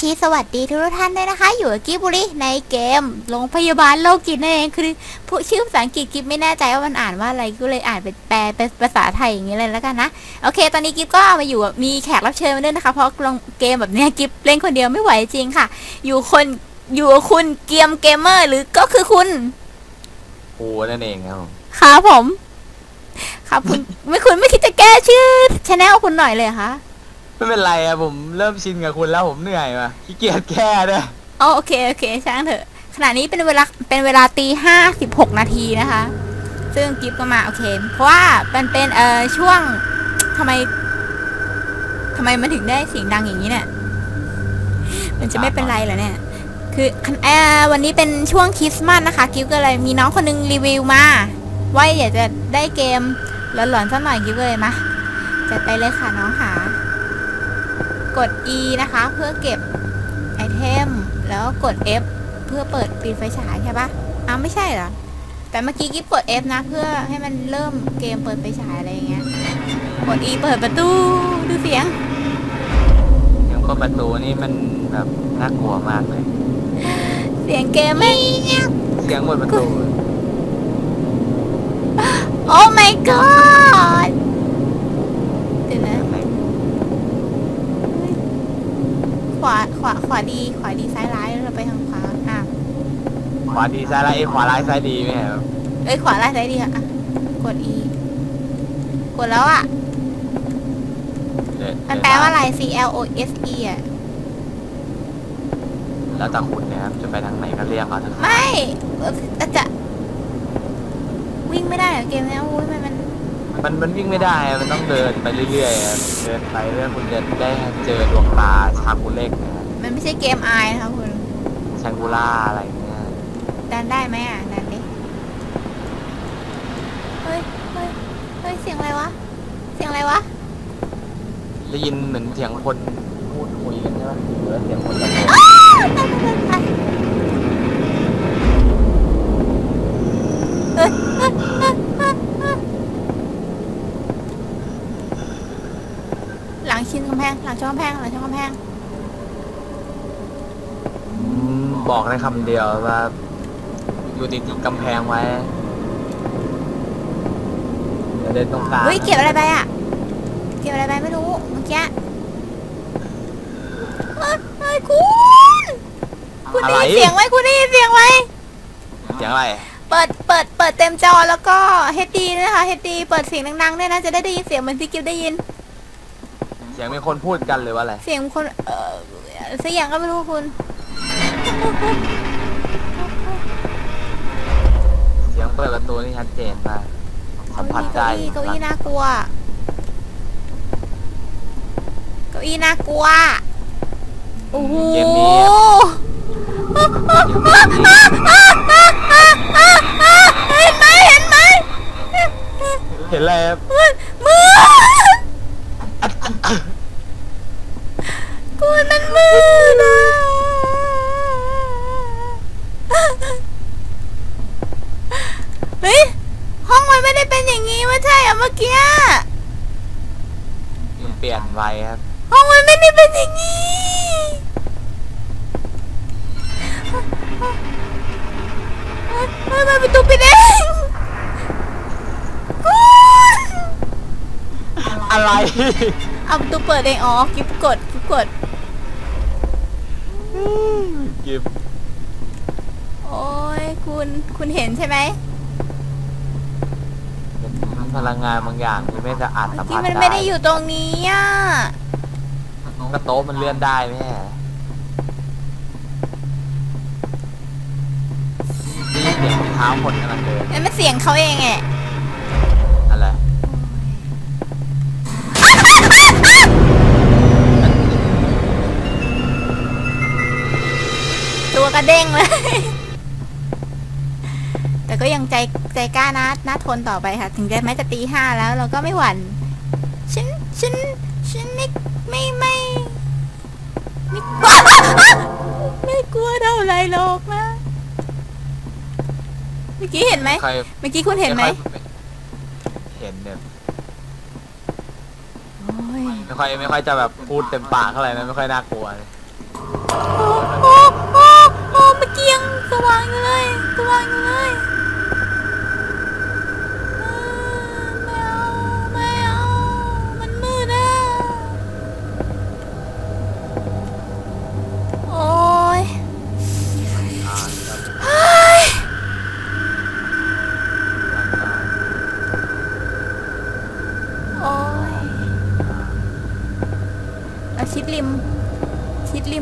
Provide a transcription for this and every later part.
ชีสวัสดีทุกท่านด้วยนะคะ อยู่กับกิบบุรีในเกมโรงพยาบาลโลกินนั่นเองคือผู้ชื่อภาษาอังกฤษกิบไม่แน่ใจว่ามันอ่านว่าอะไรก็เลยอ่านเป็นแปลเป็นภาษาไทยอย่างนี้เลยแล้วกันนะโอเค ตอนนี้กิบก็มาอยู่กับมีแขกรับเชิญมาด้วยนะคะ เพราะลงเกมแบบเนี้ยกิบเล่นคนเดียวไม่ไหวจริงค่ะ อยู่คนอยู่กับคุณเกียมเกมเมอร์หรือก็คือคุณครูนั่นเองครับผมครับผมครับคุณไม่คุณไม่คิดจะแก้ชื่อชแนลคุณหน่อยเลยเหรอคะ ไม่เป็นไรอะผมเริ่มชินกับคุณแล้วผมเหนื่อยมาขี้เกียจแก้ด้วยอ๋อโอเคโอเคช่างเถอะ ขณะนี้เป็นเวลาเป็นเวลาตีห้าสิบหกนาทีนะคะ ซึ่งกิฟก็มาโอเค เพราะว่ามันเป็นเอ่อช่วงทำไมทำไมมันถึงได้เสียงดังอย่างนี้เนี่ย มันจะไม่เป็นไรเหรอเนี่ย คือเอ่อวันนี้เป็นช่วงคริสต์มาสนะคะ กิฟก็เลยมีน้องคนนึงรีวิวมาว่าอยากจะได้เกมหลอนๆสักหน่อยกิฟเลยมาจัดไปเลยค่ะน้องหา กด E นะคะเพื่อเก็บไอเทม แล้วก็กด F เพื่อเปิดปิดไฟฉายใช่ปะอ้าวไม่ใช่เหรอ แต่เมื่อกี้กิ๊บกด F นะ เพื่อให้มันเริ่มเกมเปิดไฟฉายอะไรอย่างเงี้ย กด E เปิดประตูดูเสียงยังเปิดประตูนี่มันแบบน่ากลัวมากเลย เสียงเกมไม่เสียงเปิดประตู โอ้ my god เดี๋ยวนะ ขวา ขวา ขวาดี ขวาดีซ้ายร้ายเราไปทางขวาอะ ขวาดีซ้ายร้ายเอ้ยขวาร้ายซ้ายดีไหมครับเอ้ยขวาร้ายซ้ายดีค่ะอะกด E กดแล้วอะ เดี๋ยมันแปลว่าอะไร C L O S E อะ แล้วแต่คุณนะครับจะไปทางไหนก็เรียกเอาเถอะครับไม่เอ่อจะ วิ่งไม่ได้เหรอเกมเนี้ยอุ้ยมันมันมันมันวิ่งไม่ได้อะมันต้องเดินไปเรื่อยๆอะเดินไปเรื่อยคุณจะได้เจอดวงตาชาบูเล็กนะครับมันไม่ใช่เกมอายนะคะคุณ แชงกูล่าอะไรเงี้ย ดันได้ไหมอะดันดิเฮ้ยเฮ้ยเฮ้ยเสียงอะไรวะ เสียงอะไรวะ ได้ยินเหมือนเสียงคนพูดคุยกันใช่ไหมหรือว่าเสียงคนตะโกนเอ้ยเอ้ยเอ้ยเอ้ยเอ้ยหลังชินกำแพงหลังช่องกำแพงหลังช่องกำแพง อืมบอกได้คำเดียวว่า อยู่ติดๆกำแพงไว้อย่าเดินตรงกลางเฮ้ยเก็บอะไรไปอะ เก็บอะไรไปไม่รู้เมื่อกี้เฮ้ยเฮ้ยคุณคุณได้ยินเสียงไหมคุณได้ยินเสียงไหมเสียงอะไร เปิดเปิดเปิดเต็มจอแล้วก็ HD นะคะ HD เปิดเสียงดังๆด้วยนะจะได้ได้ยินเสียงเหมือนที่กิฟได้ยิน เสียงมีคนพูดกันหรือว่าอะไร เสียงคนเออเสียงก็ไม่รู้คุณ ปิดประตูนี่ชัดเจนมากสัมผัสได้เก้าอี้เก้าอี้น่ากลัว เก้าอี้น่ากลัว โอ้โหเกมนี้เห็นไหมเห็นไหมเห็นอะไรครับมือมือกูนั่นมือนะเฮ้ย ห้องมันไม่ได้เป็น อย่างนี้ไม่ใช่เหรอะเมื่อกี้มันเปลี่ยนไวครับห้องมันไม่ได้เป็นอย่างนี้เฮ้ยเฮ้ยมันประตูปิดเองกูอะไรเอาประตูเปิดเองอ๋อกิฟกดกิฟกดกิบโอ้ยคุณคุณเห็นใช่ไหมเป็น พลังงานบางอย่างที่ไม่สะอาดสัเมื่มอผักี้สมันไม่ได้อยู่ตรงนี้อะกระโต๊ะมันเลื่อนได้ไหมได้ยินเสียงเท้าคนกำลังเดินนั่นมันเสียงเขาเองแหละอะไรตัวกระเด้งเลย แต่ก็ยังใจใจกล้านะน่าทนต่อไปค่ะ ถึงจะแม้จะตีห้าแล้วเราก็ไม่หวั่นฉันฉันฉันไม่ไม่ไม่ไม่กลัวไม่กลัวเท่าไรหรอกนะเมื่อกี้เห็นไหมใครเมื่อกี้คุณเห็นไหมค่อยเห็นเนี่ยโอ้ยไม่ค่อยไม่ค่อยจะแบบพูดเต็มปากเท่าไหร่นะไม่ค่อยน่ากลัวเลยโอ้โอ้โอ้โอ้เมื่อกี้ยังสว่างอยู่เลยสว่างอยู่เลย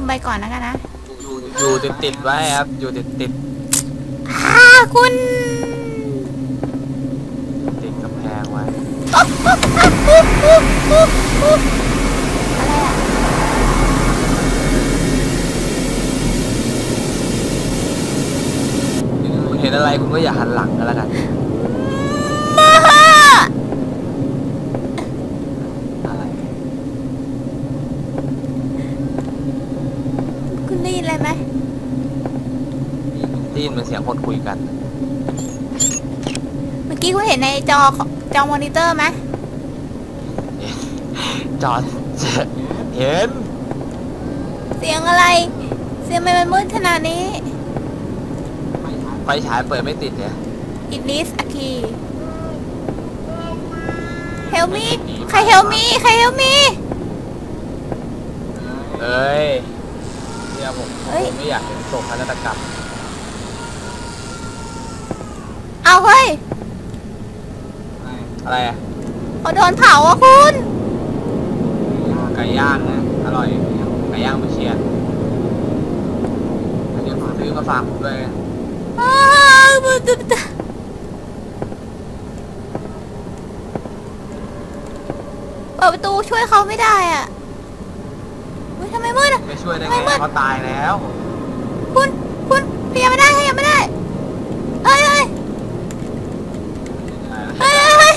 ไปก่อนแล้วกันนะอยู่อยู่ติดติดๆไว้ครับ อยู่ติดติดอ่าคุณๆติดกำแพงไว้อะไรอะคุณเห็นอะไรคุณก็อย่าหันหลังกันแล้วกัน มาฮะ อะไร คุณได้ยินอะไรไหม ได้ยินเป็นเสียงคนคุย กัน เมื่อกี้คุณเห็นในจอจอมอนิเตอร์ไหมจอดเห็น เสียงอะไร เสียงทำไมมันมืดขนาดนี้ ไฟฉายเปิดไม่ติดเนี่ย It needs a key Help me ใคร help me ใคร help me เอ้ยเนี่ยผมเฮ้ยผมไม่อยากเห็นโศกนาฏกรรม เอาเฮ้ยอะไรอะเขาโดนเผาอะคุณ ไก่ย่างนะอร่อยไก่ย่างมาเชียร์อันนี้ผมซื้อมาฝากผมด้วยอ้าวมันจะเปิดประตูช่วยเขาไม่ได้อะอุ๊ยทำไมมืดอะไม่ช่วยได้ไม่ไงไม่เขาตายแล้ว คุณ คุณขยับไม่ได้ขยับไม่ได้เอ้ยเอ้ยเอ้ยเอ้ย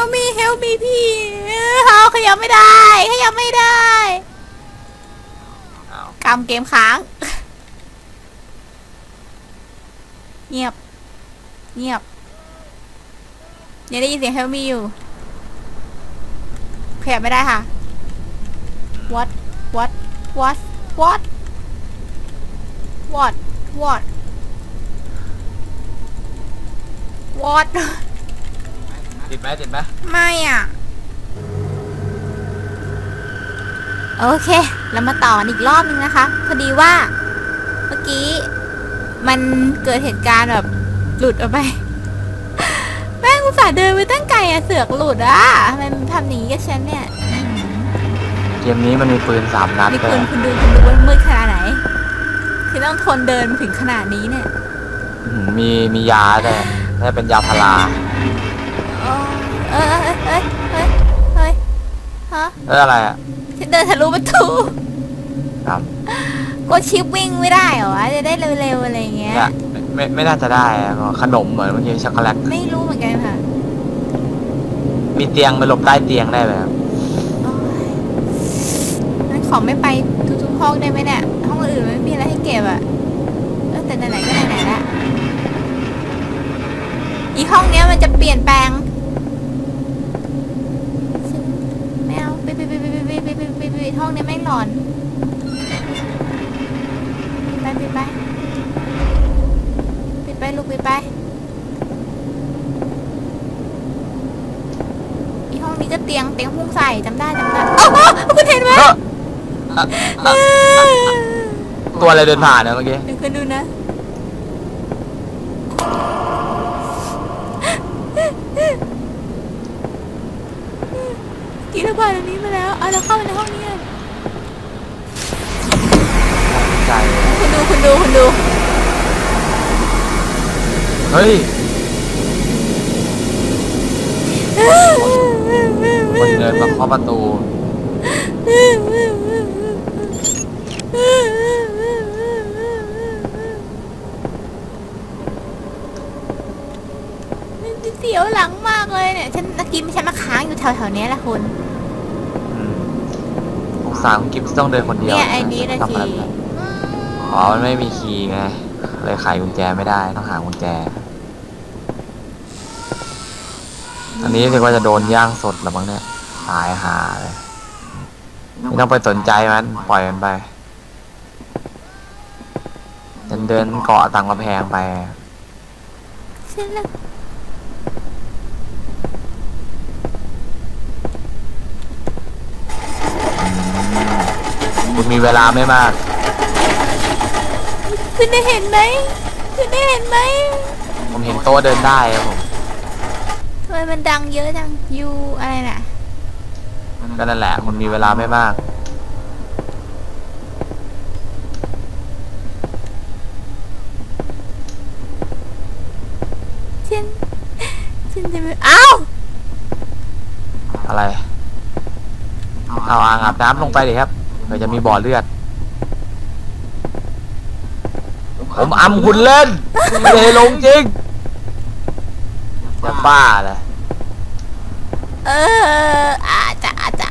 help me help me พี่เออเขาขยับไม่ได้ขยับไม่ได้กำเกมค้าง เงียบ เงียบยังได้ยินเสียง help me อยู่ขยับไม่ได้ค่ะ what what what what what what what ติดไหมติดไหมไม่อะ โอเค เรามาต่อกันอีกรอบนึงนะคะ พอดีว่าเมื่อกี้ มันเกิดเหตุการณ์แบบหลุดออกไป แม่งอุตส่าห์เดินไปตั้งไกลอะเสือกหลุดอะทำไมมันทำอย่างนี้กับฉันเนี่ยเกมนี้มันมีปืนสามนัดนี่เลคุณยคุณดูคุณดูว่ามืดขนาดไหน คือต้องทนเดินมาถึงขนาดนี้เนี่ยอืมมีมียาด้วยน่าจะเป็นยาพารา เออเออเอ้ยเฮ้ยเฮ้ยฮะเอออะไรอะฉันเดินทะลุประตูครับกดชิปวิ่งไม่ได้เหรอวะจะได้เร็วๆอะไรอย่างเงี้ย เนี่ยไม่ไม่ไม่น่าจะได้อะขนมเหมือนเมื่อกี้ช็อกโกแลตไม่รู้เหมือนกันค่ะมีเตียงไปหลบใต้เตียงได้ไหมครับโอ๊ยงั้นขอไม่ไปทุกๆห้องได้ไหมเนี่ย ห้องอื่นไม่มีอะไรให้เก็บอะเออแต่ไหนๆก็ไหนๆละอีห้องเนี้ยมันจะเปลี่ยนแปลง ห้องนี้ไม่งหลอน ไปไปไป ปิดไปลูกปิดไป อีห้องนี้ก็เตียงเตียงพุ่งใส่จำได้จำได้โอ้โหคุณเห็นไหมเอ้ออะอะตัวอะไรเดินผ่านเนี่ยเมื่อกี้เดี๋ยวคุณดูนะกี่ระบาดอันนี้มาแล้วเอาเราเข้าไปในห้องนี้เลย ใจคุณดูคุณดูคุณดู เฮ้ย คนเดินมาเคาะประตู เสียวหลังมากเลยเนี่ย ฉันตะกี้ฉันมาค้างอยู่แถวๆเนี้ยแหละคุณ อืมสงสารคุณกิฟต์ต้องเดินคนเดียวเนี่ยไอ้นี้นะทำอะไรที ไม่ได้ อ๋อ มันไม่มีคีย์ไง เลยไขกุญแจไม่ได้ ต้องหากุญแจ อันนี้เรียกว่าจะโดนย่างสดหรือมั้งเนี่ย ตายหาเลยไม่ต้องไปสนใจมัน ปล่อยมันไปเดินเดินเกาะต่างกำแพงไปคุณมีเวลาไม่มาก คุณได้เห็นไหมคุณได้เห็นไหมผมเห็นโต๊ะเดินได้ครับผมทำไมมันดังเยอะจังยูอะไรน่ะก็นั่นแหละคุณมีเวลาไม่มาก ฉันฉันจะไม่อ้าวอะไร เอาอ่างอาบน้ำลงไปดิครับเดี๋ยวจะมีบ่อเลือด ผมอำคุณเล่นไม่ได้ลงจริงจะบ้าเลยเอออาจจะอาจจะ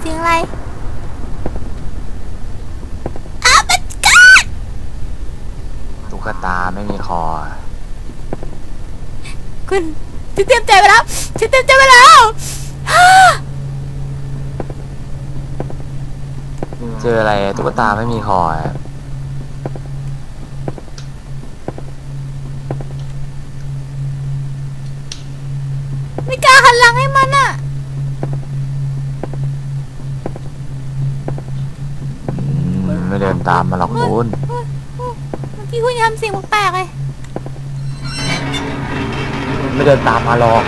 เสียงอะไรอ้าวมันกัดตุ๊กตาไม่มีคอ คุณฉันเตรียมใจไปแล้วฉันเตรียมใจไปแล้วฮ่าเจออะไรตุ๊กตาไม่มีคอ ไม่กล้าหันหลังให้มันอะอืมไม่เดินตามมาหรอกคุณเฮ้ยเฮ้ยเมื่อกี้คุณทำเสียงแปลกๆเลยไม่เดินตามมาหรอก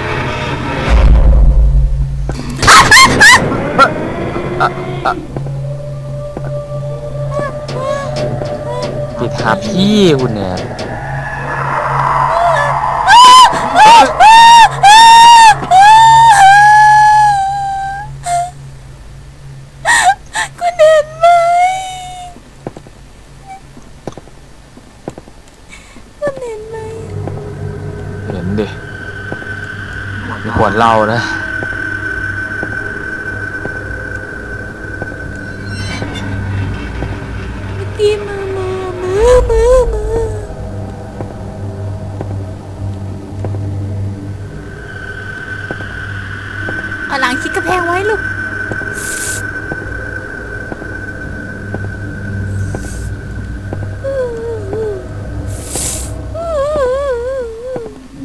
ปิดหาพี่คุณเนี่ย เหล้านะตีมือมือมือมือมือเอาหลังชิดกระแพงไว้ลูก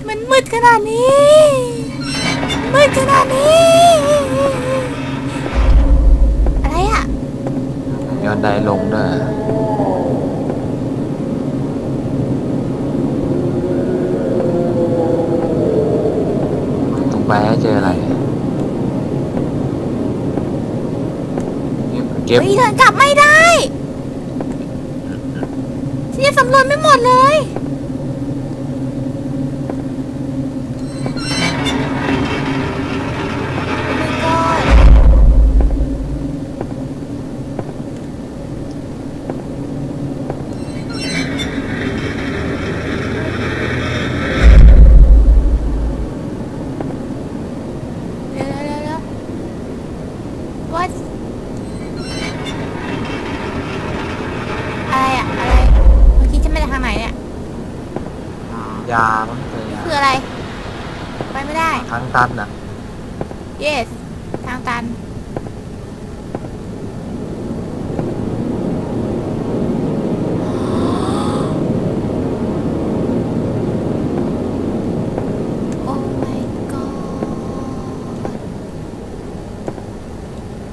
มันมืดขนาดนี้ มืดขนาดนี้ อะไรอะย้อนไดลงด้วยตรงไปให้เจออะไร เก็บเฮ้ยเดินกลับไม่ได้ฉันจะสำรวจไม่หมดเลย Oh my god เดี๋ยวเดี๋ยวเดี๋ยว what อะไรอะอะไร เมื่อกี้ฉันไปทางไหนเนี่ย ยาต้องเจอยาคืออะไร ไปไม่ได้ทั้งตันอะ yes ทางตัน โอ้ my god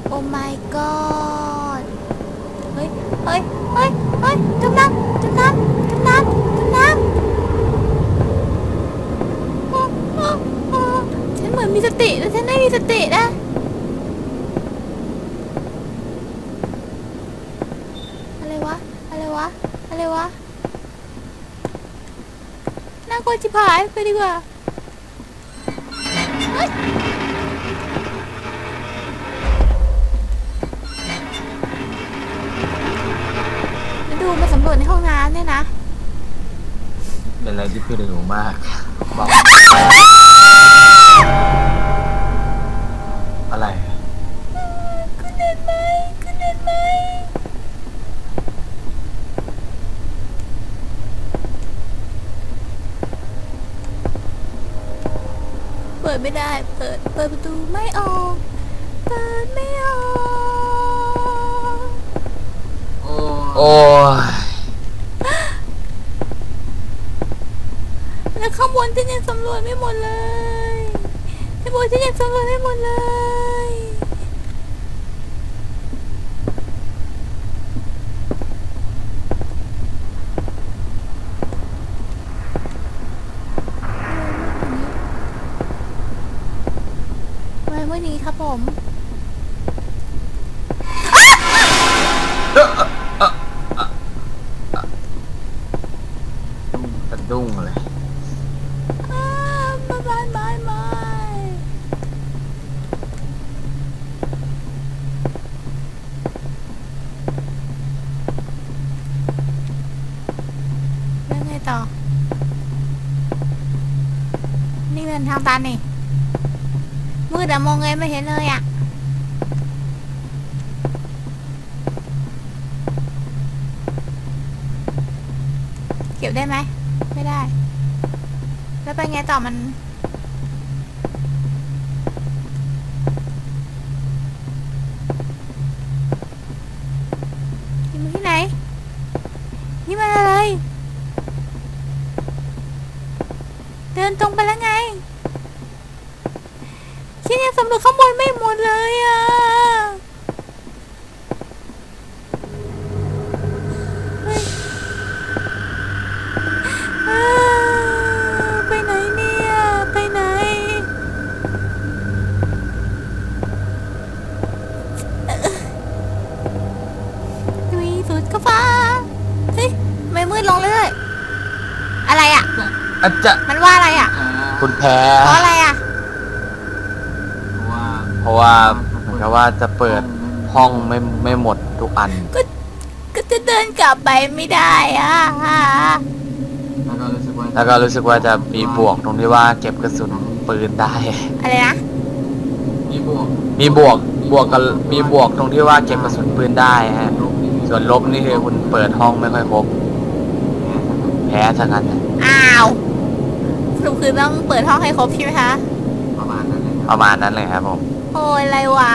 โอ้ my god เฮ้ย เฮ้ย เฮ้ย เฮ้ยจมน้ำจมน้ำจมน้ำจมน้ำโอ้โอ้โอ้ฉันเห มีสติแต่ฉันไม่มีสตินะอะไรวะอะไรวะอะไรวะน่ากลัวจิบหายไปดีกว่าดูมาสำรวจในห้องน้ำเนี่ยนะ เป็นอะไรที่พี่หนูมากบอก ไม่ได้ เปิด เปิดประตูไม่ออก เปิดไม่ออกโอ้โอ้ยแล้วข้างบนฉันยังสำรวจไม่หมดเลยข้างบนฉันยังสำรวจไม่หมดเลย ไว้เมื่อนี้ครับ ผมสะดุ้งเลยอ้าวบายบายบายบายแล้วไงต่อ นี่เป็นทางตันนี่ มืดอะมองไงไม่เห็นเลยอะเก็บได้ไหม ไม่ได้ แล้วไปไงต่อมัน นี่มันที่ไหน นี่มันอะไร เดินตรงไปแล้วไง ฉันยังสำรวจข้างบนไม่หมดเลยอะเฮ้ยอ้าวไปไหนเนี่ย ไปไหน ดุยสุดกระฟ้า เฮ้ยทำไม่มืดลงเลยๆอะไรอะ อาจจะมันว่าอะไรอะอ่าคุณแพ้ เพราะอะไรอะว่า เพราะว่าเหมือนกับว่าจะเปิดห้องไม่ไม่หมดทุกอัน ก็จะเดินกลับไปไม่ได้อะแล้วก็รู้สึกว่าแล้วก็รู้สึกว่าจะมีบวกตรงที่ว่าเก็บกระสุนปืนได้ อะไรนะ มีบวก มีบวกบวกกับมีบวกตรงที่ว่าเก็บกระสุนปืนได้ฮะลบนี่ส่วนลบนี่คือคุณเปิดห้องไม่ค่อยครบ แพ้ทั้งนั้นนะอ้าวสรุปคือต้องเปิดห้องให้ครบใช่ไหมคะ ประมาณนั้นเลยประมาณนั้นเลยครับผม โอ้ยอะไรวะ